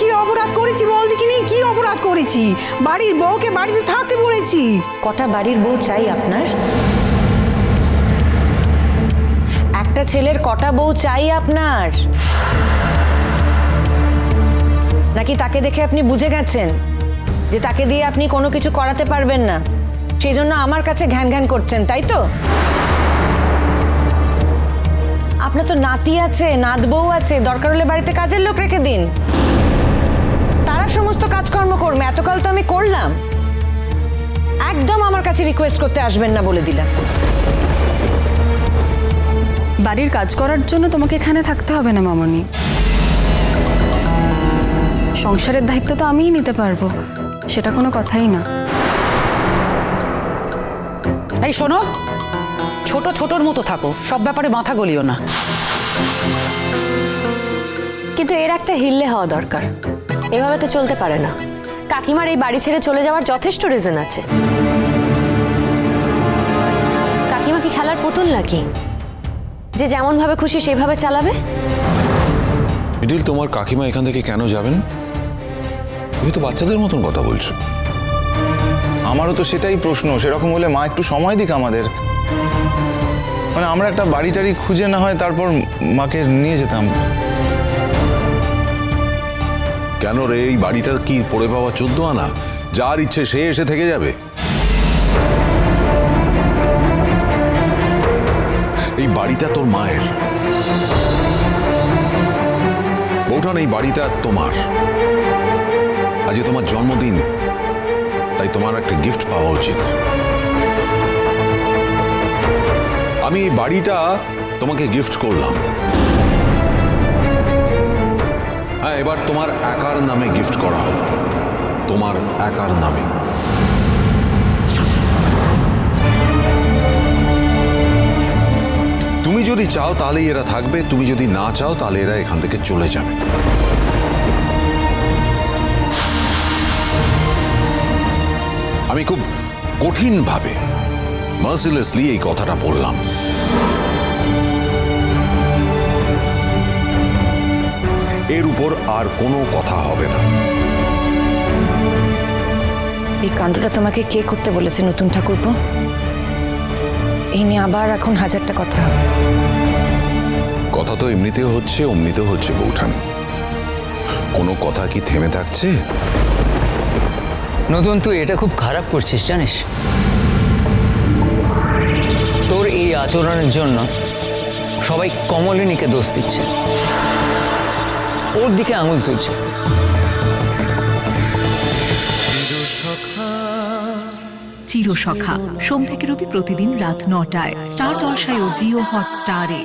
কি অপরাধ করেছি বল দেখিনি? কি অপরাধ করেছি? বাড়ির বউকে বাড়িতে থাকতে বলেছি। কটা বাড়ির বউ চাই আপনার? একটা ছেলের কটা বউ চাই আপনার? নাকি তাকে দেখে আপনি বুঝে গেছেন যে তাকে দিয়ে আপনি কোনো কিছু করাতে পারবেন না? সেই জন্য আমার কাছে ঘ্যান ঘ্যান করছেন, তাই তো? আপনার তো নাতি আছে নাত বউ আছে, দরকার হলে বাড়িতে কাজের লোক রেখে দিন। করবে এতকাল তো আমি করলাম। একদম আমার কাছে রিকোয়েস্ট করতে আসবেন না বলে দিলাম। বাড়ির কাজ করার জন্য তোমাকে এখানে থাকতে হবে না মামনি। সংসারের দায়িত্ব তো আমিই নিতে পারব সেটা কোনো কথাই না। এই শোনো ছোট ছোটর মতো থাকো সব ব্যাপারে মাথা গলিও না। কিন্তু এর একটা হিললে হওয়া দরকার। এভাবে তো চলতে পারে না। কাকিমার এই বাড়ি ছেড়ে চলে যাওয়ার যথেষ্ট রিজন আছে। কাকিমা কি খেলার পুতুল নাকি? যে যেমন ভাবে খুশি সেভাবে চালাবে? মিডিল তোমার কাকিমা এখান থেকে কেন যাবেন? তুমি তো বাচ্চাদের মতন কথা বলছো। আমারও তো সেটাই প্রশ্ন সেরকম হলে মা একটু সময় দিক আমাদের। মানে আমরা একটা বাড়ি টাড়ি খুঁজে না হয় তারপর মাকে নিয়ে যেতাম। কেন রে? এই বাড়িটা কি পড়ে পাওয়া চোদ্দ আনা? যার ইচ্ছে সে এসে থেকে যাবে। এই বাড়িটা তোর মায়ের। বৌঠান, এই বাড়িটা তোমার। আজ তোমার জন্মদিন। তাই তোমার একটা গিফট পাওয়া উচিত। আমি এই বাড়িটা তোমাকে গিফট করলাম। হ্যাঁ এবার তোমার একার নামে গিফট করা হলো। তোমার একার নামে। তুমি যদি চাও তাহলেই এরা থাকবে, তুমি যদি না চাও তাহলে এরা এখান থেকে চলে যাবে। আমি খুব কঠিনভাবে মার্সিলেসলি এই কথাটা বললাম। এর উপর আর কোনো কথা হবে না। এই কাণ্ডটা তোমাকে কে করতে বলেছে নতুন ঠাকুরপো? এই নিয়ে আবার এখন হাজারটা কথা কথা তো এমনিতেও হচ্ছে অমনিতেও হচ্ছে বৌঠান। কোনো কথা কি থেমে থাকছে? নতুন তুই এটা খুব খারাপ করছিস জানিস? তোর এই আচরণের জন্য সবাই কমলিনীকে দোষ দিচ্ছে। ওর দিকে আঙুল তুলছে। চিরসখা। সোম থেকে রবি প্রতিদিন রাত নটায়। স্টার জলসায় ও জিও হটস্টারে।